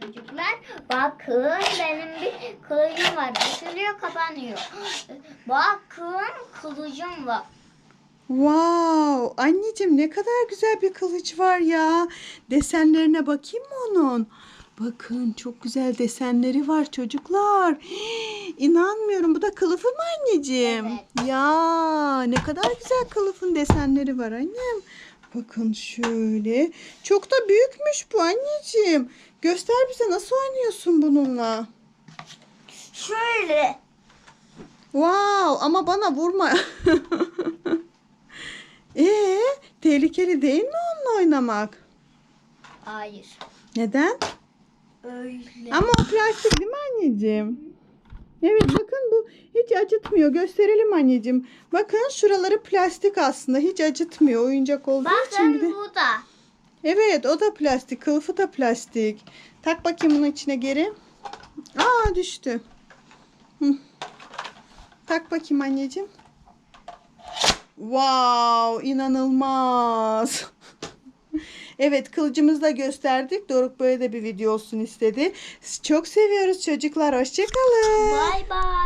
Çocuklar bakın benim bir kılıcım var. Açılıyor kapanıyor. Bakın kılıcım var. Wow, anneciğim ne kadar güzel bir kılıç var ya. Desenlerine bakayım mı onun? Bakın çok güzel desenleri var çocuklar. Hii, İnanmıyorum. Bu da kılıfı mı anneciğim? Evet. Ya ne kadar güzel kılıfın desenleri var annem. Bakın şöyle. Çok da büyükmüş bu anneciğim. Göster bize nasıl oynuyorsun bununla? Şöyle. Wow ama bana vurma. Ee, tehlikeli değil mi onunla oynamak? Hayır. Neden? Öyle. Ama o plastik değil mi anneciğim? Evet bakın bu hiç acıtmıyor. Gösterelim anneciğim. Bakın şuraları plastik aslında. Hiç acıtmıyor. Oyuncak olduğu için bir de. Bakın bu da. Evet o da plastik. Kılıfı da plastik. Tak bakayım bunun içine geri. Aa düştü. Hı. Tak bakayım anneciğim. Wow inanılmaz. evet kılıcımızı da gösterdik. Doruk böyle de bir video olsun istedi. Çok seviyoruz çocuklar. Hoşçakalın. Bay bay.